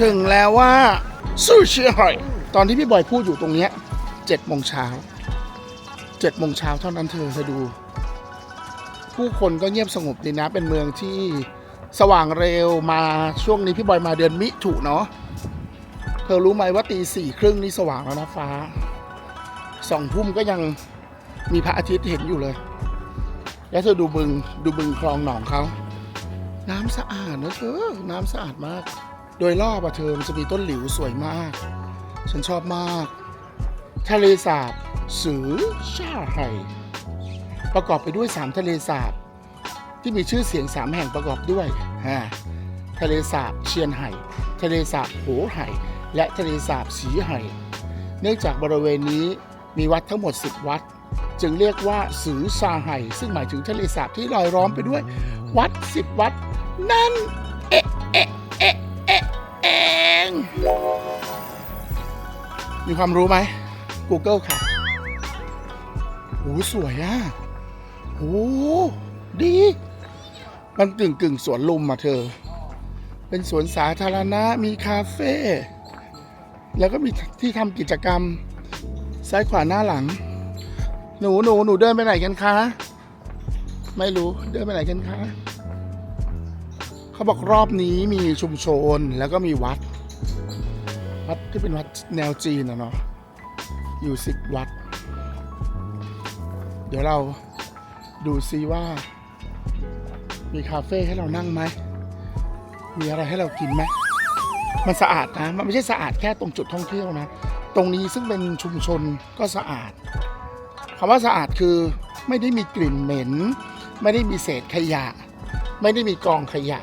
ถึงแล้วว่าซูชิหอย ตอนที่พี่บอยพูดอยู่ตรงเนี้ยเจ็ดโมงเช้าเจ็ดโมงเช้าเท่านั้นเธอเธอดู ผู้คนก็เงียบสงบดีนะ เป็นเมืองที่สว่างเร็วมาช่วงนี้พี่บอยมาเดือนมิถุเนาะเธอรู้ไหมว่าตีสี่ครึ่งนี่สว่างแล้วนะฟ้าสองทุ่มก็ยังมีพระอาทิตย์เห็นอยู่เลย แล้วเธอดูบึงดูบึงคลองหนองเขา น้ำสะอาดนะเธอ น้ำสะอาดมาก ดยรอบอะเธอมันจะมีต้นหลิวสวยมาก ฉันชอบมาก ทะเลสาบสือชาไห่ประกอบไปด้วยสามทะเลสาบ ที่มีชื่อเสียงสามแห่งประกอบด้วยฮะทะเลสาบเชียนไห่ ทะเลสาบโหไห่ และทะเลสาบสีไห่ เนื่องจากบริเวณนี้มีวัดทั้งหมด 10 วัด จึงเรียกว่าสือซาไห่ ซึ่งหมายถึงทะเลสาบที่ลอยล้อมไปด้วย วัด 10 วัด นั่น เอะเอะ มีความรู้ไหม Google ค่ะโอ้สวยอะโอ้ดี มันกึ่งกึ่งสวนลุมอะเธอ เป็นสวนสาธารณะมีคาเฟ่ แล้วก็มีที่ทำกิจกรรม ซ้ายขวาหน้าหลัง หนูหนูหนูเดินไปไหนกันคะ ไม่รู้เดินไปไหนกันคะ เขาบอกรอบนี้มีชุมชนแล้วก็มีวัด วัดที่เป็นวัดแนวจีนนะเนาะอยู่สิบวัด เดี๋ยวเราดูซิว่า มีคาเฟ่ให้เรานั่งไหม มีอะไรให้เรากินไหมมันสะอาดนะ มันไม่ใช่สะอาดแค่ตรงจุดท่องเที่ยวนะ ตรงนี้ซึ่งเป็นชุมชนก็สะอาดคำว่าสะอาดคือไม่ได้มีกลิ่นเหม็น ไม่ได้มีเศษขยะ ไม่ได้มีกองขยะ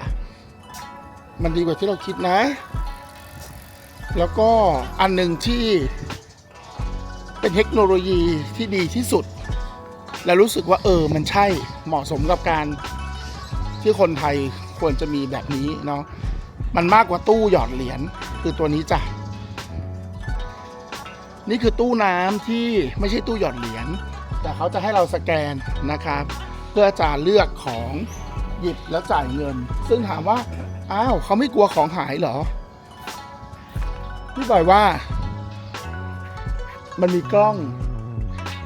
มันดีกว่าที่เราคิดนะ แล้วก็อันหนึ่งที่เป็นเทคโนโลยีที่ดีที่สุด และรู้สึกว่าเออมันใช่เหมาะสมกับการที่คนไทยควรจะมีแบบนี้เนาะมันมากกว่าตู้หยอดเหรียญคือตัวนี้จ้ะนี่คือตู้น้ำที่ไม่ใช่ตู้หยอดเหรียญแต่เขาจะให้เราสแกนนะครับ เพื่อจะเลือกของหยิบแล้วจ่ายเงิน ซึ่งถามว่า อ้าวเขาไม่กลัวของหายเหรอ พี่บอยว่า มันมีกล้อง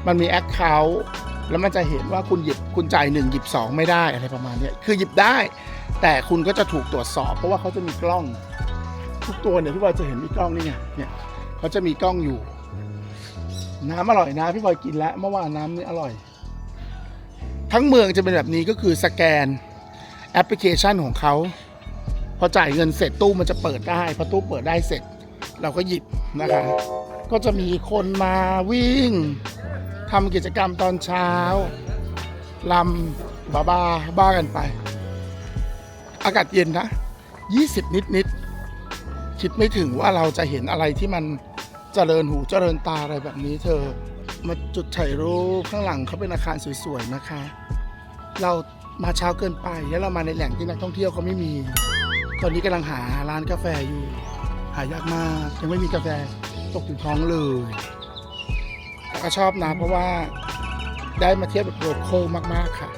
มันมีแอคเคาท์แล้วมันจะเห็นว่าคุณหยิบคุณจ่ายหนึ่งหยิบสองไม่ได้อะไรประมาณนี้คือหยิบได้ แต่คุณก็จะถูกตรวจสอบ เพราะว่าเขาจะมีกล้อง ทุกตัวเนี่ยพี่บอยจะเห็นมีกล้องนี่ไงเนี่ยเขาจะมีกล้องอยู่ น้ำอร่อยนะพี่บอยกินแล้วเมื่อวานน้ำนี่อร่อย ทั้งเมืองจะเป็นแบบนี้ก็คือสแกนแอปพลิเคชันของเขา พอจ่ายเงินเสร็จตู้มันจะเปิดได้พอตู้เปิดได้เสร็จ เราก็หยิบนะคะ ก็จะมีคนมาวิ่งทำกิจกรรมตอนเช้าลำบาบาบ้ากันไป อากาศเย็นนะ 20 นิดนิดคิดไม่ถึงว่าเราจะเห็นอะไรที่มันเจริญหูเจริญตาอะไรแบบนี้เธอ มาจุดถ่ายรูปข้างหลังเขาเป็นอาคารสวยๆนะคะ เรามาเช้าเกินไปแล้วเรามาในแหล่งที่นักท่องเที่ยวเขาไม่มี ตอนนี้กำลังหาร้านกาแฟอยู่ หายากมาก ยังไม่มีกาแฟตกถึงท้องเลย ก็ชอบนะเพราะว่าได้มาเทียบแบบโลคอลมากๆค่ะ